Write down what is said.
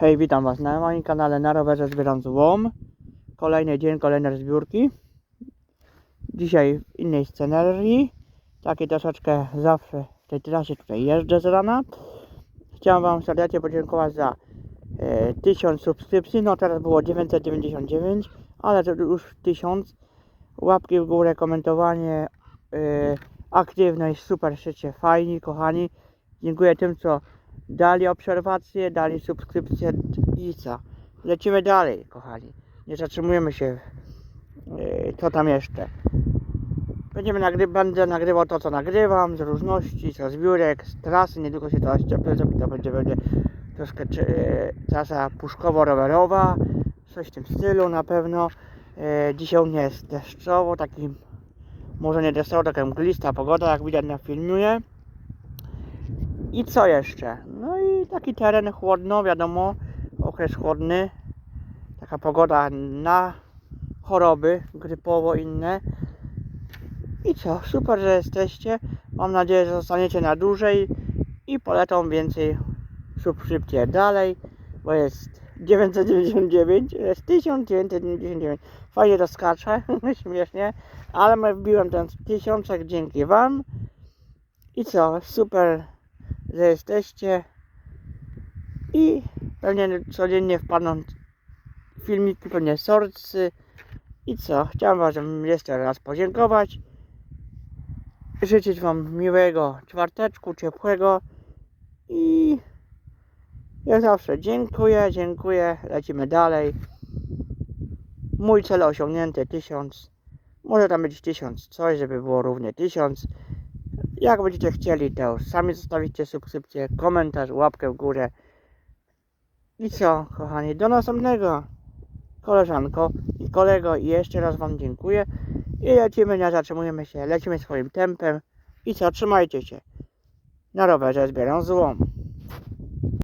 Hej, witam Was na moim kanale na rowerze zbieram złom. Kolejny dzień, kolejne zbiórki. Dzisiaj w innej scenerii. Takie troszeczkę zawsze w tej trasie tutaj jeżdżę z rana. Chciałem Wam serdecznie podziękować za e, 1000 subskrypcji. No teraz było 999, ale to już 1000. Łapki w górę, komentowanie, e, aktywność, super, życie, fajni, kochani. Dziękuję tym, co dali obserwacje, dali subskrypcję i co? Lecimy dalej, kochani. Nie zatrzymujemy się. Yy, co tam jeszcze? Będziemy nagry będę nagrywał to, co nagrywam, z różności, co zbiórek, z trasy. Niedługo się to ścieplę, to będzie, będzie troszkę czy, yy, trasa puszkowo-rowerowa, coś w tym stylu na pewno. Yy, dzisiaj u mnie jest deszczowo, taki może nie deszczowo, taka mglista pogoda, jak widać na filmie. I co jeszcze? No i taki teren chłodno, wiadomo, okres chłodny. Taka pogoda na choroby grypowo inne. I co? Super, że jesteście. Mam nadzieję, że zostaniecie na dłużej i polecą więcej subskrypcje dalej, bo jest 999, jest 1999. Fajnie to skacze, śmiesznie, ale wbiłem ten tysiączek dzięki Wam. I co? Super że jesteście. I pewnie codziennie wpadną filmiki, pewnie sorcy. I co, chciałem Wam jeszcze raz podziękować. Życzyć Wam miłego czwarteczku, ciepłego. I jak zawsze dziękuję, dziękuję, lecimy dalej. Mój cel osiągnięty 1000 może tam być 1000 coś, żeby było równie 1000 jak będziecie chcieli, to sami zostawicie subskrypcję, komentarz, łapkę w górę. I co, kochani, do następnego. Koleżanko i kolego, i jeszcze raz Wam dziękuję. I lecimy, nie zatrzymujemy się, lecimy swoim tempem. I co, trzymajcie się. Na rowerze zbieram złom.